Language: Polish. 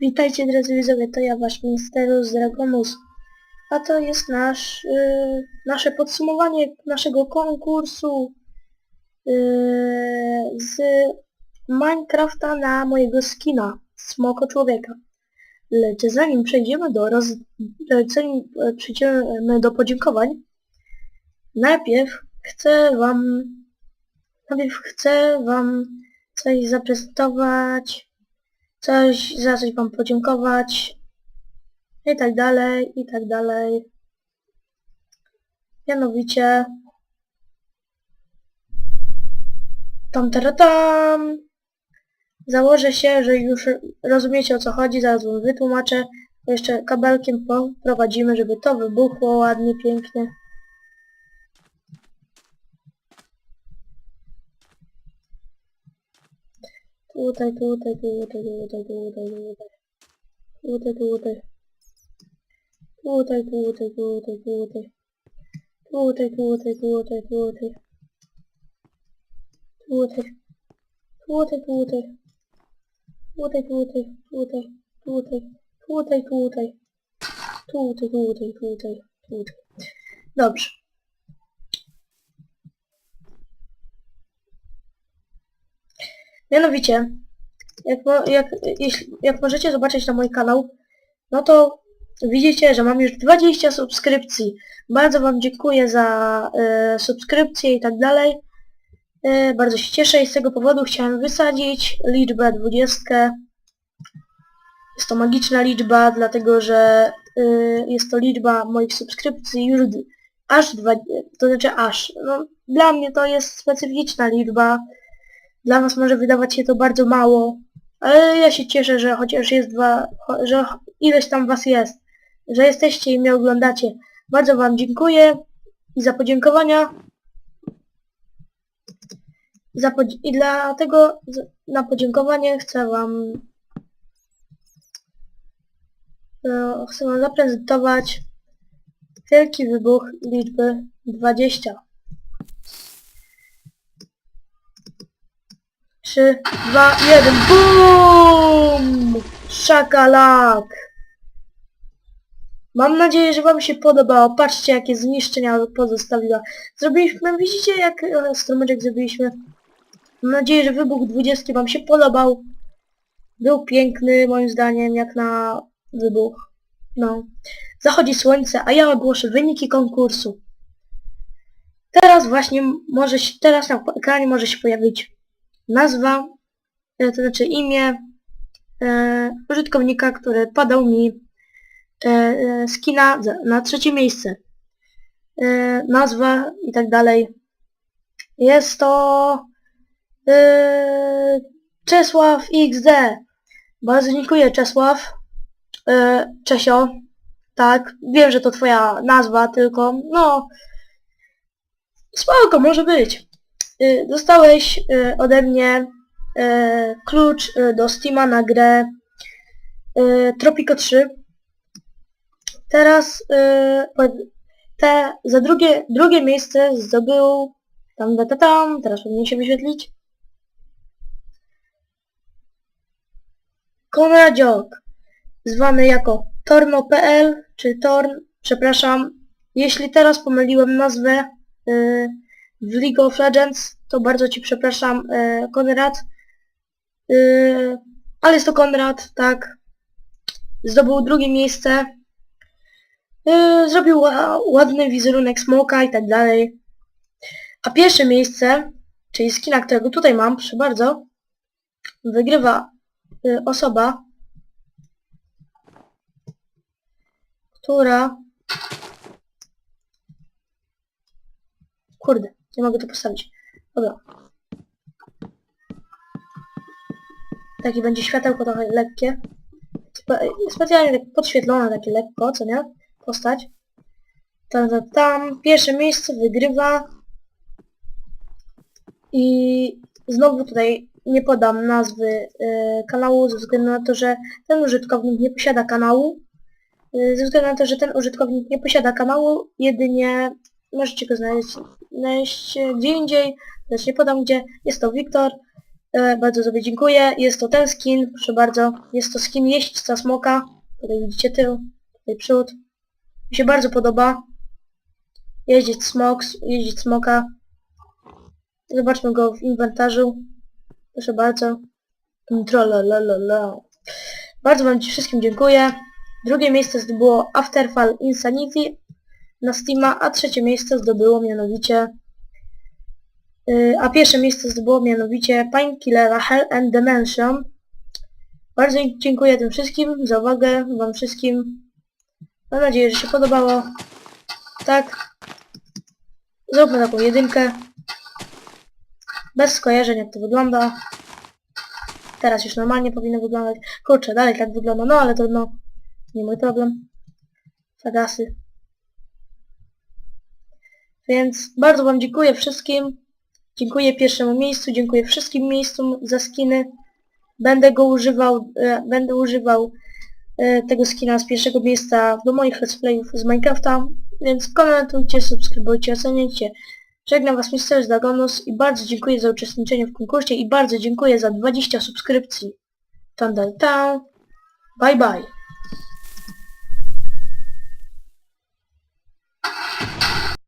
Witajcie drodzy widzowie, to ja wasz Ministerus Dragomus. A to jest nasz, y, nasze podsumowanie naszego konkursu y, z Minecrafta na mojego skina, Smoko Człowieka. Lecz zanim przejdziemy do roz... zanim e, przejdziemy do podziękowań, najpierw chcę wam najpierw chcę wam coś zaprezentować coś, za coś wam podziękować i tak dalej, i tak dalej. Mianowicie tam tam założę się, że już rozumiecie o co chodzi, zaraz wam wytłumaczę. Jeszcze kabelkiem poprowadzimy, żeby to wybuchło ładnie, pięknie. Tutaj, tutaj, tutaj, tutaj, tutaj, tutaj. Tutaj, tutaj. Tutaj, tutaj, tutaj, tutaj. Tutaj, tutaj, tutaj, tutaj. Tutaj. Tutaj, tutaj. Tutaj, tutaj, tutaj, tutaj. Tutaj, tutaj. Tutaj, tutaj, tutaj, tutaj. Dobrze. Mianowicie, jak, jak, jeśli, jak możecie zobaczyć na mój kanał, no to widzicie, że mam już 20 subskrypcji. Bardzo Wam dziękuję za e, subskrypcje i tak dalej. E, bardzo się cieszę i z tego powodu chciałem wysadzić liczbę 20. Jest to magiczna liczba, dlatego że e, jest to liczba moich subskrypcji już aż dwa, to znaczy aż. No, dla mnie to jest specyficzna liczba. Dla was może wydawać się to bardzo mało, ale ja się cieszę, że chociaż jest dwa, że ileś tam was jest, że jesteście i mnie oglądacie. Bardzo wam dziękuję i za podziękowania. Za podzi- I dlatego na podziękowanie chcę wam e, chcę wam zaprezentować wielki wybuch liczby 20. 3, 2, 1, BOOM! Szakalak! Mam nadzieję, że wam się podobało. Patrzcie, jakie zniszczenia pozostawiła. Zrobiliśmy, widzicie, jak e, strumyczek zrobiliśmy. Mam nadzieję, że wybuch 20 wam się podobał. Był piękny, moim zdaniem, jak na wybuch. No. Zachodzi słońce, a ja ogłoszę wyniki konkursu. Teraz właśnie może się, teraz na ekranie może się pojawić nazwa, e, to znaczy imię e, użytkownika, który podał mi e, skina na trzecie miejsce. Nazwa i tak dalej. Jest to Czesław XD. Bardzo dziękuję Czesław. Czesio. Tak, wiem, że to twoja nazwa, tylko no spoko, może być. Y, Dostałeś y, ode mnie y, klucz do Steama na grę Tropico 3. Teraz te, za drugie, drugie miejsce zdobył tam, tam, tam, teraz powinien się wyświetlić. Konradziok, zwany jako Torno.pl, czy Torn, przepraszam, jeśli teraz pomyliłem nazwę y, w League of Legends, to bardzo Ci przepraszam, e, Konrad. E, ale jest to Konrad, tak. Zdobył drugie miejsce. E, zrobił ła, ładny wizerunek smoka i tak dalej. A pierwsze miejsce, czyli skina, którego tutaj mam, proszę bardzo, wygrywa e, osoba, która... Kurde, nie mogę to postawić. Dobra. Takie będzie światełko trochę lekkie. Spe specjalnie tak podświetlone, takie lekko, co nie? Postać. Tam, tam, tam. Pierwsze miejsce wygrywa. I znowu tutaj nie podam nazwy e, kanału ze względu na to, że ten użytkownik nie posiada kanału. E, ze względu na to, że ten użytkownik nie posiada kanału, jedynie możecie go znaleźć, znaleźć gdzie indziej, lecz nie podam gdzie. Jest to Wiktor. E, bardzo sobie dziękuję. Jest to ten skin, proszę bardzo. Jest to skin jeźdźca smoka. Tutaj widzicie tył, tutaj przód. Mi się bardzo podoba. Jeździć smok, jeździć smoka. Zobaczmy go w inwentarzu. Proszę bardzo. Tralalalala. Bardzo wam wszystkim dziękuję. Drugie miejsce zdobyło Afterfall Insanity na Steama, a trzecie miejsce zdobyło mianowicie Yy, a pierwsze miejsce zdobyło mianowicie Painkillera Hell and Dimension. Bardzo dziękuję tym wszystkim za uwagę, wam wszystkim. Mam nadzieję, że się podobało. Tak. Zróbmy taką jedynkę. Bez skojarzeń jak to wygląda. Teraz już normalnie powinno wyglądać. Kurczę, dalej tak wygląda, no ale to no. Nie mój problem. Fagasy. Więc bardzo wam dziękuję wszystkim. Dziękuję pierwszemu miejscu, dziękuję wszystkim miejscom za skiny. Będę go używał, e, będę używał e, tego skina z pierwszego miejsca do moich let's playów z Minecrafta, więc komentujcie, subskrybujcie, oceniajcie. Żegnam was Mr. Dagonus i bardzo dziękuję za uczestniczenie w konkursie i bardzo dziękuję za 20 subskrypcji. Thunder Town. Bye bye.